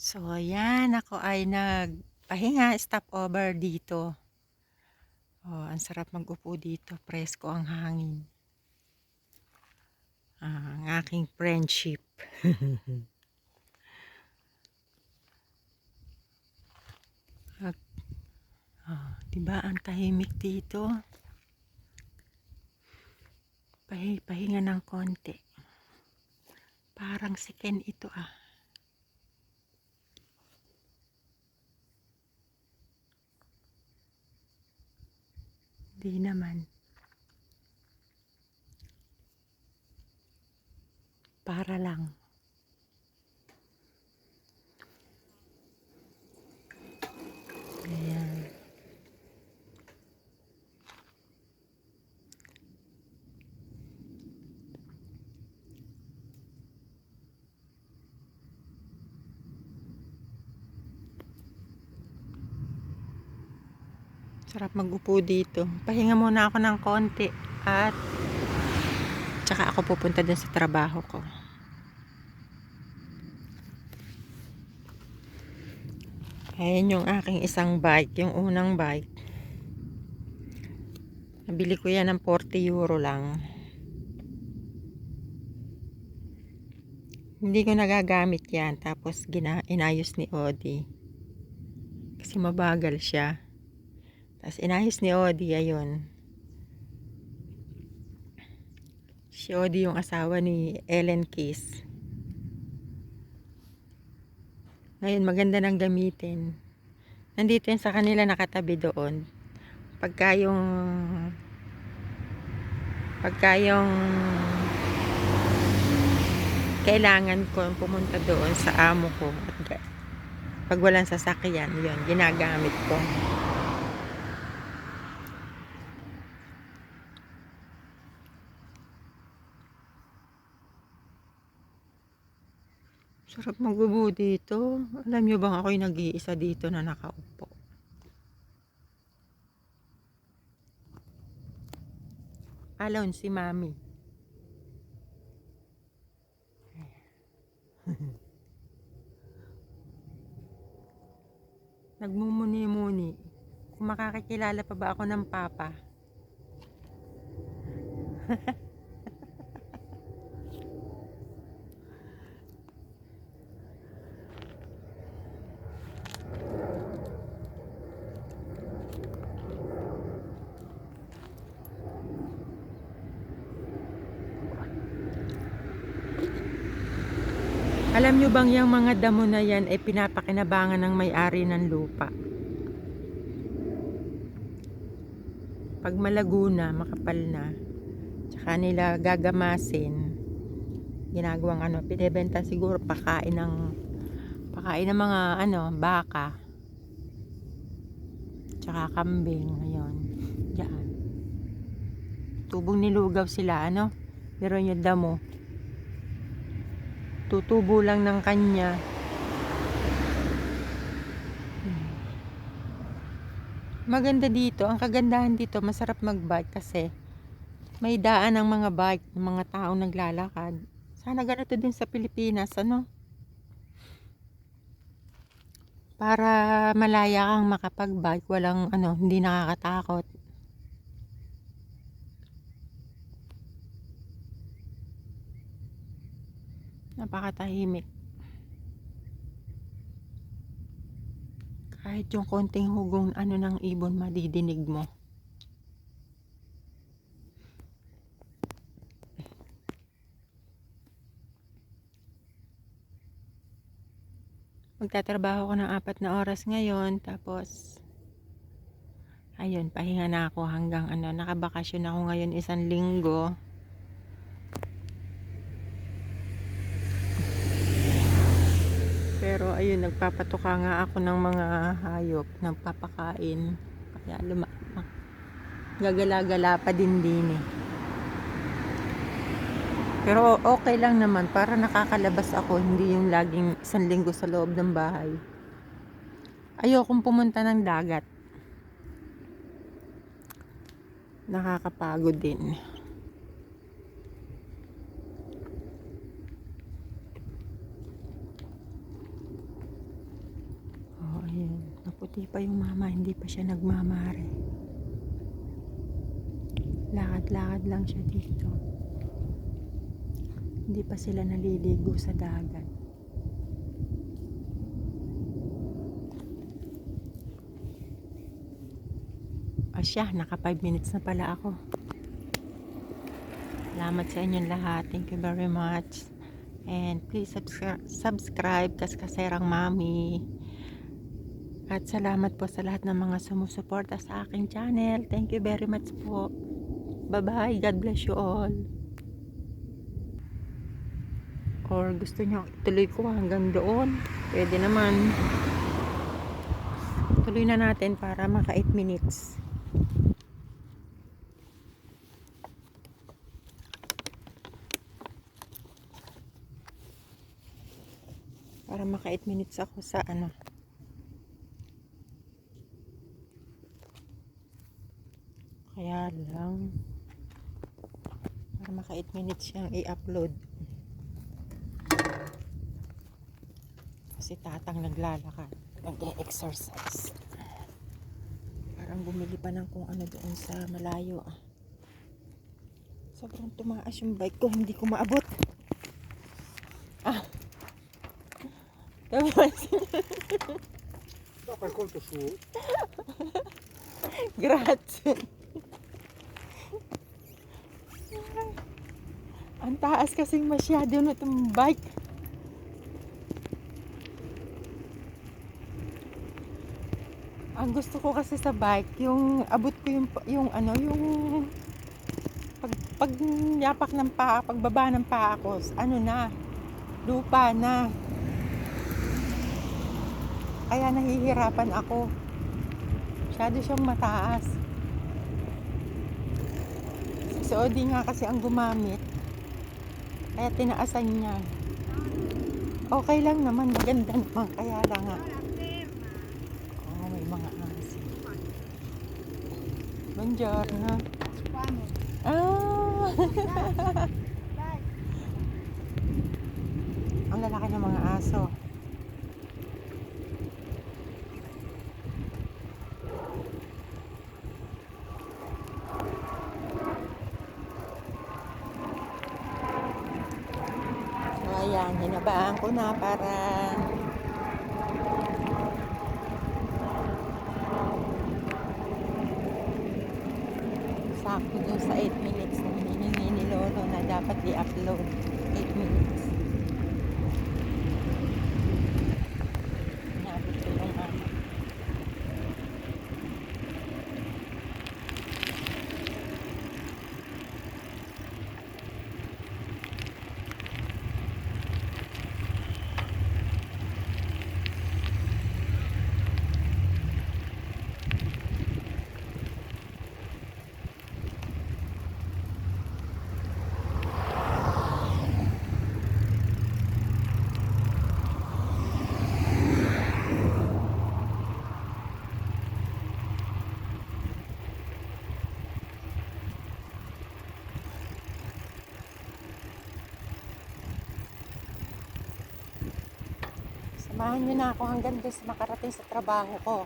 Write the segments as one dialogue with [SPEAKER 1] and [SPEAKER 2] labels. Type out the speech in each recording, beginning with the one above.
[SPEAKER 1] So, ayan, ako ay nagpahinga, stopover dito. Oh, ang sarap mag-upo dito, presko ang hangin. Ah, ang aking friendship. At, ah, diba ang tahimik dito? Pahi, pahinga ng konti. Parang Ken ito ah. Di naman. Para lang. Ayan. Sarap mag-upo dito. Pahinga muna ako ng konti at tsaka ako pupunta dun sa trabaho ko. Ayan yung aking isang bike, yung unang bike. Nabili ko yan ng 40 euro lang. Hindi ko nagagamit yan. Tapos gina inayos ni Odi. Kasi mabagal siya. Tapos inayos ni Odi, ayun. Si Odi yung asawa ni Ellen Kiss. Ngayon, maganda nang gamitin. Nandito yun sa kanila nakatabi doon. Pagka yung pagka yung kailangan ko pumunta doon sa amo ko at pag walang sasakyan, yun, ginagamit ko. Sarap magbubu dito. Alam nyo bang ako'y nag-iisa dito na nakaupo? Alone si Mami. Nagmumuni-muni. Kung makakakilala pa ba ako ng papa? Alam nyo bang yung mga damo na yan ay pinapakinabangan ng may-ari ng lupa? Pag malago na, makapal na, tsaka nila gagamasin, ginagawang ano, pinibenta siguro pakain ng pakain ng mga ano, baka. Tsaka kambing, ayun. Diyan. Tubong nilugaw sila, ano? Pero yung damo, tutubo lang ng kanya. Maganda dito. Ang kagandahan dito, masarap mag-bike kasi may daan ng mga bike, ng mga taong naglalakad. Sana ganito din sa Pilipinas, ano? Para malaya kang makapag-bike, walang ano, hindi nakakatakot. Napakatahimik. Kahit yung konting hugong ano ng ibon madidinig mo. Magtatrabaho ko ng apat na oras ngayon tapos ayun, pahinga na ako hanggang ano, nakabakasyon ako ngayon isang linggo. Pero ayun, nagpapatuka nga ako ng mga hayop, nagpapakain. Kaya luma gagala-gala pa din din eh. Pero okay lang naman, para nakakalabas ako, hindi yung laging isang linggo sa loob ng bahay. Ayokong pumunta ng dagat. Nakakapagod din. Puti pa yung mama, hindi pa siya nagmamare. Lakad-lakad lang siya dito. Hindi pa sila naliligo sa dagat. O siya, naka 5 minutes na pala ako. Salamat sa inyong lahat. Thank you very much. And please subscribe, subscribe Kaskaserang Mami. At salamat po sa lahat ng mga sumusuporta sa aking channel. Thank you very much po. Bye-bye. God bless you all. Or gusto nyo ituloy ko hanggang doon. Pwede naman. Tuloy na natin para maka 8 minutes. Para maka 8 minutes ako sa ano. Kaya lang para maka 8 minutes siyang i-upload. Kasi tatang naglalakad. Nag-exercise. Parang bumili pa ng kung ano doon sa malayo. ah. Sobrang tumaas yung bike ko. Hindi ko maabot. Ah.
[SPEAKER 2] Fai conto su.
[SPEAKER 1] Grazie. Ang taas kasing masyado na itong bike. Ang gusto ko kasi sa bike, yung abot ko yung, yung ano, yung pag, pag yapak ng paa, pagbaba ng paa ko, ano na, lupa na. Kaya nahihirapan ako. Masyado siyang mataas. Si Odi nga kasi ang gumamit. Kaya tinaasan niya. Okay lang naman, maganda naman. Kaya lang nga. Oh, may mga asin. Buongiorno. Ah! ang lalaki ng mga aso. So, ayan, hinabaan ko na para sakto dun sa 8 minutes na hinihingi ni Lolo na dapat i-upload 8 minutes. Inabot ko yung ano. Samahan nyo na ako hanggang doon makarating sa trabaho ko.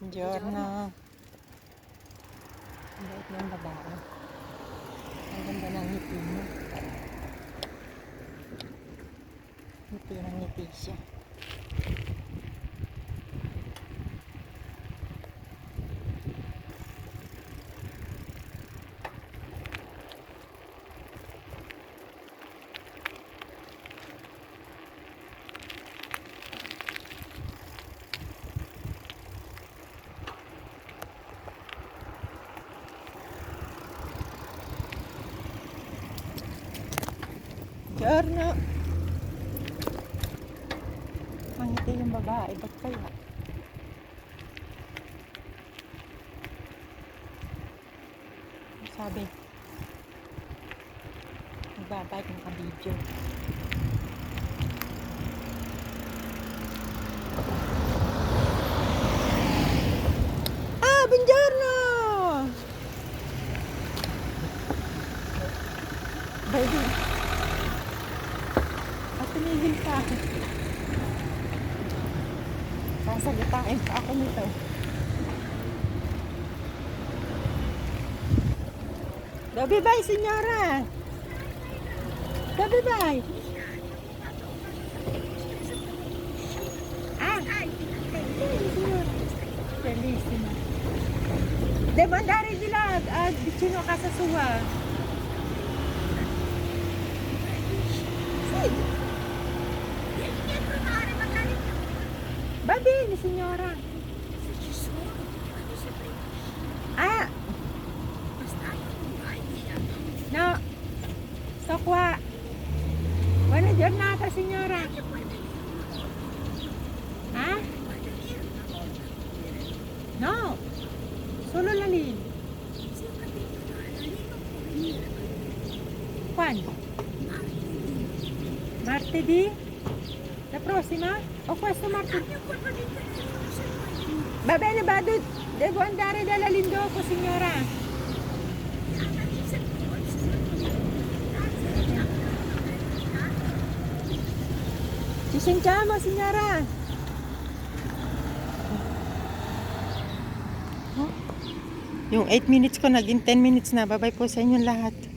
[SPEAKER 1] Buongiorno. Ang bait ng babae. Ang ganda ng ngiti mo. Ngiti ng ngiti siya. Buongiorno. Pangiti yung babae. Ba't kaya? Sabi, nagbabike ng kabidyo. Tumigil pa. Sasagitain pa ako nito. Gabi bye, senyora. Gabi bye. Ah, bellissima. Devo andare di là, vicino a casa sua. Va bene, signora.
[SPEAKER 2] se ci sono, quando si prende,
[SPEAKER 1] Ah, no. Sto qua. Buona giornata, signora. Signora.
[SPEAKER 2] Chiama lì se vuoi, se vuoi. Grazie, chiama la
[SPEAKER 1] Ci sentiamo, signora. Yung 8 minutes ko, naging 10 minutes na. Bye-bye po sa inyong lahat.